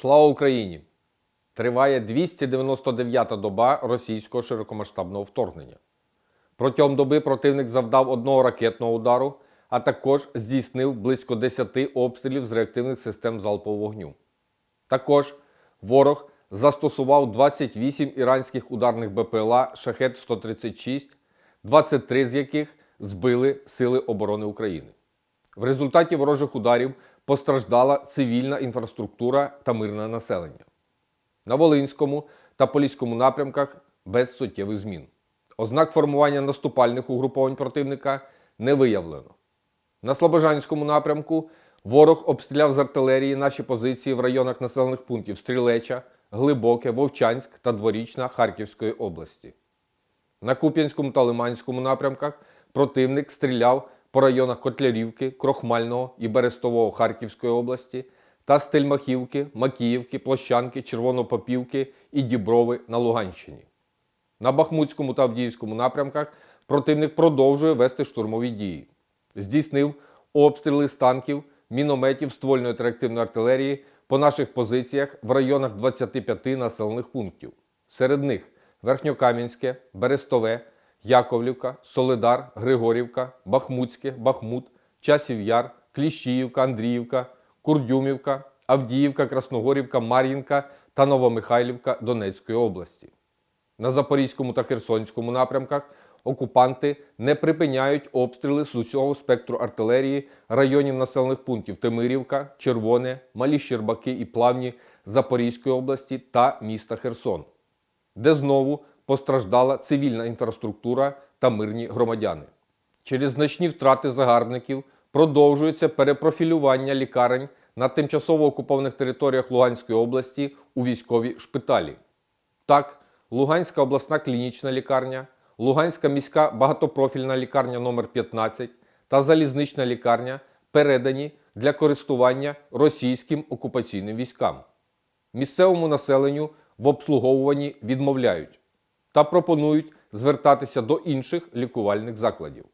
Слава Україні! Триває 299-та доба російського широкомасштабного вторгнення. Протягом доби противник завдав одного ракетного удару, а також здійснив близько 10 обстрілів з реактивних систем залпового вогню. Також ворог застосував 28 іранських ударних БПЛА Шахет-136, 23 з яких збили Сили оборони України. В результаті ворожих ударів постраждала цивільна інфраструктура та мирне населення. На Волинському та Поліському напрямках без суттєвих змін. Ознак формування наступальних угруповань противника не виявлено. На Слобожанському напрямку ворог обстріляв з артилерії наші позиції в районах населених пунктів Стрілеча, Глибоке, Вовчанськ та Дворічна Харківської області. На Куп'янському та Лиманському напрямках противник стріляв по районах Котлярівки, Крохмального і Берестового Харківської області та Стельмахівки, Макіївки, Площанки, Червонопопівки і Діброви на Луганщині. На Бахмутському та Авдіївському напрямках противник продовжує вести штурмові дії. Здійснив обстріли з танків, мінометів, ствольної та реактивної артилерії по наших позиціях в районах 25 населених пунктів. Серед них Верхньокам'янське, Берестове, Яковлівка, Солидар, Григорівка, Бахмутське, Бахмут, Часів Яр, Кліщіївка, Андріївка, Курдюмівка, Авдіївка, Красногорівка, Мар'їнка та Новомихайлівка Донецької області. На Запорізькому та Херсонському напрямках окупанти не припиняють обстріли з усього спектру артилерії районів населених пунктів Тимирівка, Червоне, Малі Щербаки і Плавні Запорізької області та міста Херсон, де знову постраждала цивільна інфраструктура та мирні громадяни. Через значні втрати загарбників продовжується перепрофілювання лікарень на тимчасово окупованих територіях Луганської області у військові шпиталі. Так, Луганська обласна клінічна лікарня, Луганська міська багатопрофільна лікарня номер 15 та залізнична лікарня передані для користування російським окупаційним військам. Місцевому населенню в обслуговуванні відмовляють та пропонують звертатися до інших лікувальних закладів.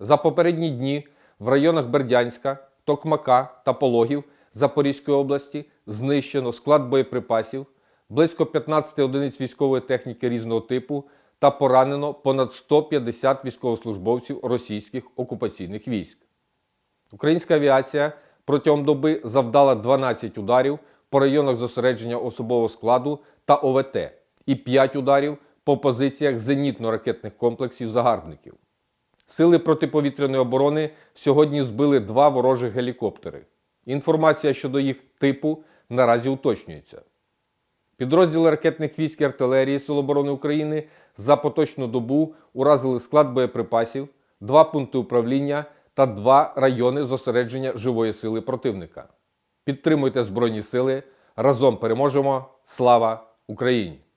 За попередні дні в районах Бердянська, Токмака та Пологів Запорізької області знищено склад боєприпасів, близько 15 одиниць військової техніки різного типу та поранено понад 150 військовослужбовців російських окупаційних військ. Українська авіація протягом доби завдала 12 ударів по районах зосередження особового складу та ОВТ і 5 ударів по позиціях зенітно-ракетних комплексів загарбників. Сили протиповітряної оборони сьогодні збили два ворожих гелікоптери. Інформація щодо їх типу наразі уточнюється. Підрозділи ракетних військ і артилерії Сил оборони України за поточну добу уразили склад боєприпасів, два пункти управління та два райони зосередження живої сили противника. Підтримуйте Збройні Сили. Разом переможемо! Слава Україні!